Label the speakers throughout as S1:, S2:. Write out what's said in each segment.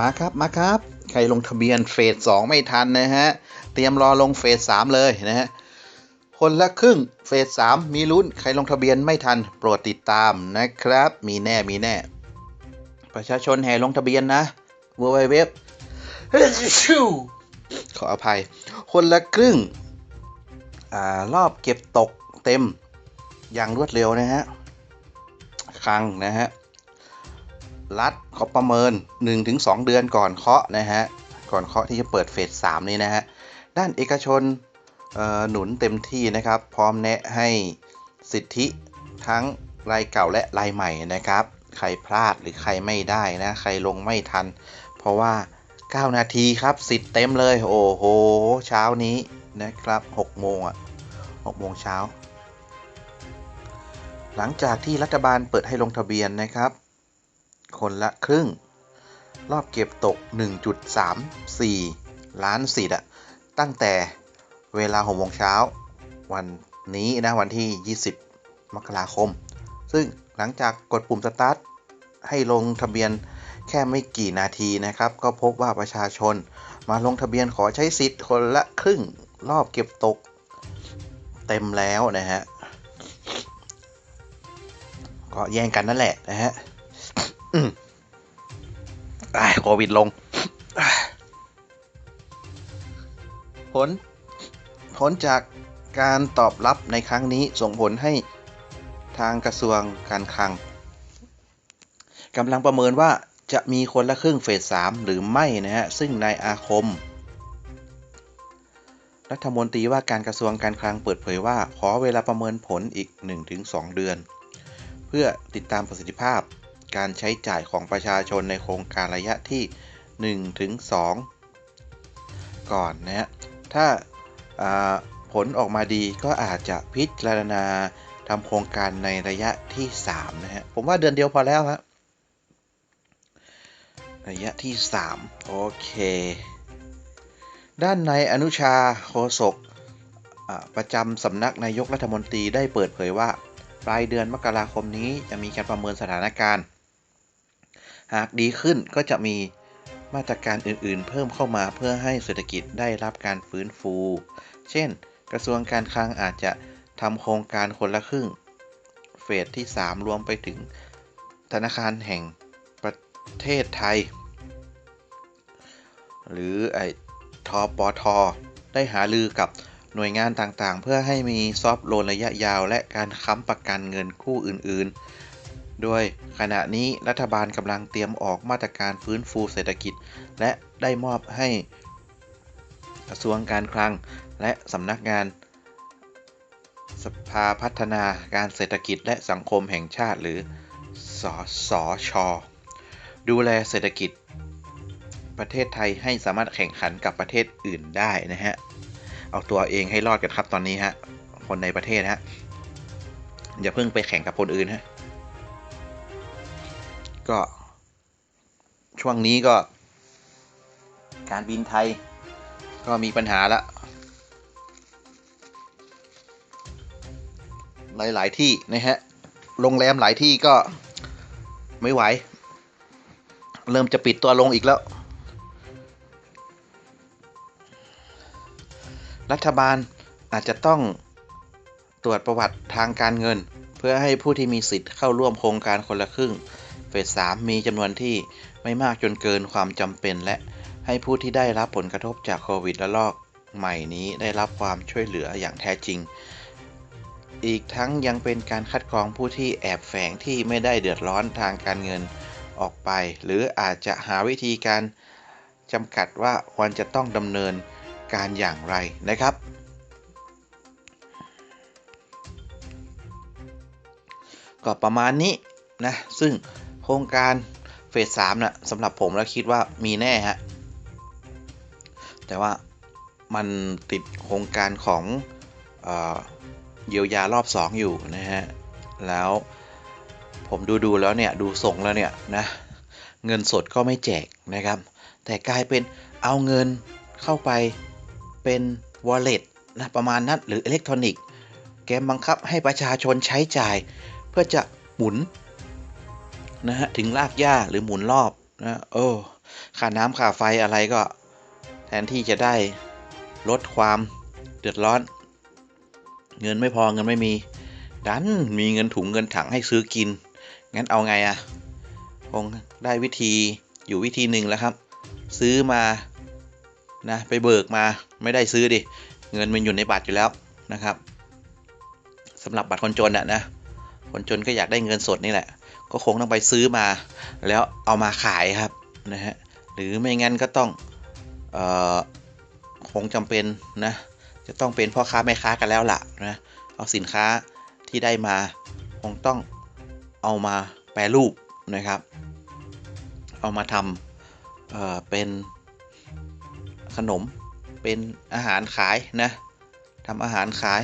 S1: มาครับมาครับ ใครลงทะเบียนเฟสสองไม่ทันนะฮะ เตรียมรอลงเฟสสามเลยนะฮะ คนละครึ่งเฟสสามมีลุ้น ใครลงทะเบียนไม่ทัน โปรดติดตามนะครับ มีแน่มีแน่ ประชาชนแห่ลงทะเบียนนะ w w w ขออภัย คนละครึ่งอ่ารอบเก็บตกเต็มอย่างรวดเร็วนะฮะครั้งนะฮะ รัฐเขาประเมิน 1-2 เดือนก่อนเคาะนะฮะ ก่อนเคาะที่จะเปิดเฟส3นี้นะฮะ ด้านเอกชนหนุนเต็มที่นะครับ พร้อมแนะให้สิทธิทั้งรายเก่าและรายใหม่นะครับ ใครพลาดหรือใครไม่ได้นะ ใครลงไม่ทัน เพราะว่า 9 นาทีครับสิทธิ์เต็มเลย โอ้โห เช้านี้นะครับ6โมงอะ6โมงเช้า หลังจากที่รัฐบาลเปิดให้ลงทะเบียนนะครับ คนละครึ่ง รอบเก็บตก 1.34 ล้านสิทธิ์อะตั้งแต่เวลา6โมงเช้า วันนี้นะวันที่ 20 มกราคม ซึ่งหลังจากกดปุ่มสตาร์ทให้ลงทะเบียนแค่ไม่กี่นาทีนะครับ ก็พบว่าประชาชนมาลงทะเบียนขอใช้สิทธิ์คนละครึ่งรอบเก็บตก เต็มแล้วนะฮะก็แย่งกันนั่นแหละนะฮะ อืมอ้โควิดลง ผล ผลจากการตอบรับในครั้งนี้ส่งผลให้ทางกระทรวงการคลังกำลังประเมินว่าจะมีคนละครึ่งเฟส3หรือไม่นะฮะ ซึ่งนายอาคม รัฐมนตรีว่าการกระทรวงการคลังเปิดเผยว่า ขอเวลาประเมินผลอีก 1-2 เดือน เพื่อติดตามประสิทธิภาพ การใช้จ่ายของประชาชนในโครงการระยะที่1-2ก่อนนะฮะถ้าาผลออกมาดีก็อาจจะพิจารณาทำโครงการในระยะที่ 3 นะฮะ ผมว่าเดือนเดียวพอแล้วฮะระยะที่ 3 โอเค ด้านในอนุชาโคศกประจำสำนักนายกรัฐมนตรีได้เปิดเผยว่า ปลายเดือนมกราคมนี้จะมีการประเมินสถานการณ์ หากดีขึ้นก็จะมีมาตรการอื่นๆ เพิ่มเข้ามาเพื่อให้เศรษฐกิจได้รับการฟื้นฟู เช่น กระทรวงการคลังอาจจะทำโครงการคนละครึ่ง เฟสที่ 3 รวมไปถึงธนาคารแห่งประเทศไทย หรือไอ้ทปอทอได้หาลือกับหน่วยงานต่างๆ เพื่อให้มีซอฟต์โลนระยะยาวและการค้ำประกันเงินกู้อื่นๆ โดยขณะนี้รัฐบาลกำลังเตรียมออกมาตรการฟื้นฟูเศรษฐกิจ และได้มอบให้กระทรวงการคลัง และสำนักงาน สภาพัฒนาการเศรษฐกิจและสังคมแห่งชาติหรือสสช ดูแลเศรษฐกิจ ประเทศไทยให้สามารถแข่งขันกับประเทศอื่นได้นะฮะ เอาตัวเองให้รอดกันครับตอนนี้ฮะ คนในประเทศฮะ อย่าเพิ่งไปแข่งกับคนอื่นฮะ ก็ ช่วงนี้ก็ การบินไทย ก็มีปัญหาละหลาย ๆ ที่นะฮะ โรงแรมหลายที่ก็ไม่ไหว เริ่มจะปิดตัวลงอีกแล้ว รัฐบาลอาจจะต้องตรวจประวัติทางการเงิน เพื่อให้ผู้ที่มีสิทธิ์เข้าร่วมโครงการคนละครึ่ง เฟส3มีจำนวนที่ไม่มากจนเกินความจำเป็น และให้ผู้ที่ได้รับผลกระทบจากโควิดระลอกใหม่นี้ได้รับความช่วยเหลืออย่างแท้จริง อีกทั้งยังเป็นการคัดกรองผู้ที่แอบแฝงที่ไม่ได้เดือดร้อนทางการเงินออกไป หรืออาจจะหาวิธีการจำกัดว่าควรจะต้องดำเนินการอย่างไรนะครับ ก็ประมาณนี้นะ ซึ่ง ครงการเฟสสามนะสำหรับผมแล้วคิดว่ามีแน่ฮะ แต่ว่ามันติดโครงการของเเยียวยารอบ 2 อยู่นะฮะ แล้วผมดูดูแล้วเนี่ย ดูทรงแล้วเนี่ยนะ เงินสดก็ไม่แจกนะครับ แต่กลายเป็นเอาเงินเข้าไปเป็น wallet นะประมาณนั้นหรืออิเล็กทรอนิกส์ แกบังคับให้ประชาชนใช้จ่าย เพื่อจะหมุน นะฮะถึงลากหญ้าหรือหมุนรอบนะโอ้ค่าน้ำค่าไฟอะไรก็ แทนที่จะได้ลดความเดือดร้อน เงินไม่พอเงินไม่มี ดันมีเงินถุงเงินถังให้ซื้อกิน งั้นเอาไงอะคงได้วิธีอยู่วิธีหนึ่งแล้วครับ ซื้อมานะไปเบิกมาไม่ได้ซื้อดิ เงินมันอยู่ในบัตรอยู่แล้วนะครับสำหรับบัตรคนจนอะนะ คนจนก็อยากได้เงินสดนี่แหละ ก็คงต้องไปซื้อมา แล้วเอามาขายครับนะฮะหรือไม่งั้นก็ต้องออคงจำเป็นนะจะต้องเป็นพ่อค้าแม่ค้ากันแล้วล่ะนะเอาสินค้าที่ได้มาคงต้องเอามาแปรรูปนะครับ เอามาทำเเป็นขนมเป็นอาหารขายนะทำอาหารขาย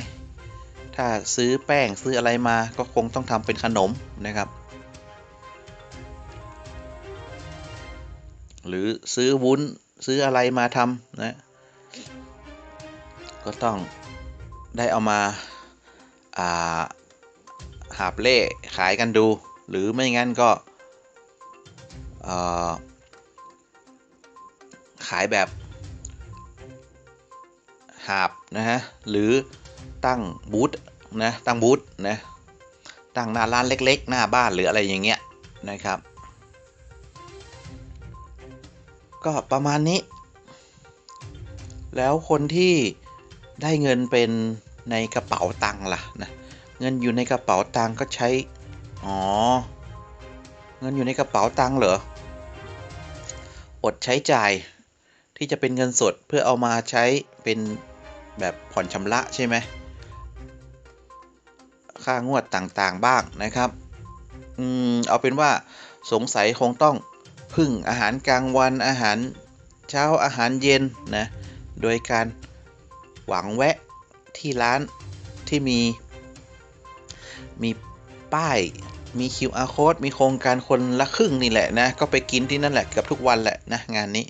S1: ถ้าซื้อแป้งซื้ออะไรมาก็คงต้องทำเป็นขนมนะครับ หรือซื้อวุ้นซื้ออะไรมาทำนะ ก็ต้องได้เอามาอาหาบเล่ขายกันดู หรือไม่งั้นก็ขายแบบหาบนะฮะ หรือ ตั้งบูธนะตั้งบูธนะตั้งหน้าร้านเล็ก ๆ หน้าบ้านหรืออะไรอย่างเงี้ยนะครับ ก็ประมาณนี้ แล้วคนที่ได้เงินเป็นในกระเป๋าตังค์ล่ะนะเงินอยู่ในกระเป๋าตังค์ก็ใช้ อ๋อ เงินอยู่ในกระเป๋าตังค์เหรอ อดใช้จ่ายที่จะเป็นเงินสดเพื่อเอามาใช้เป็นแบบผ่อนชำระใช่ไหม ค่างวดต่างๆบ้างนะครับอืมเอาเป็นว่าสงสัยคงต้องพึ่งอาหารกลางวันอาหารเช้าอาหารเย็นนะโดยการหวังแวะที่ร้านที่มี มีป้ายมี QR code มีโครงการคนละครึ่งนี่แหละนะ ก็ไปกินที่นั่นแหละเกือบทุกวันแหละนะงานนี้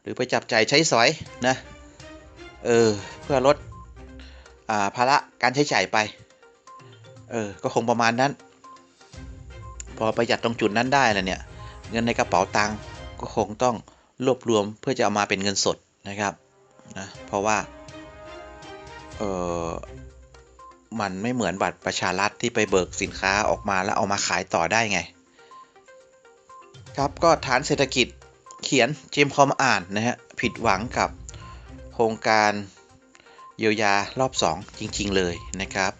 S1: หรือไปจับใจใช้สอยนะ เออ เพื่อลดอ่าภาระการใช้จ่ายไป เออ ก็คงประมาณนั้น พอประหยัดตรงจุดนั้นได้แล้วเนี่ย เงินในกระเป๋าตังค์ก็คงต้องรวบรวมเพื่อจะเอามาเป็นเงินสดนะครับนะเพราะว่าเออมันไม่เหมือนบัตรประชารัฐที่ไปเบิกสินค้าออกมาแล้วเอามาขายต่อได้ไง ครับก็ฐานเศรษฐกิจเขียนเจมคอมอ่านนะฮะผิดหวังกับโครงการเยียวยารอบ 2 จริง ๆ เลยนะครับ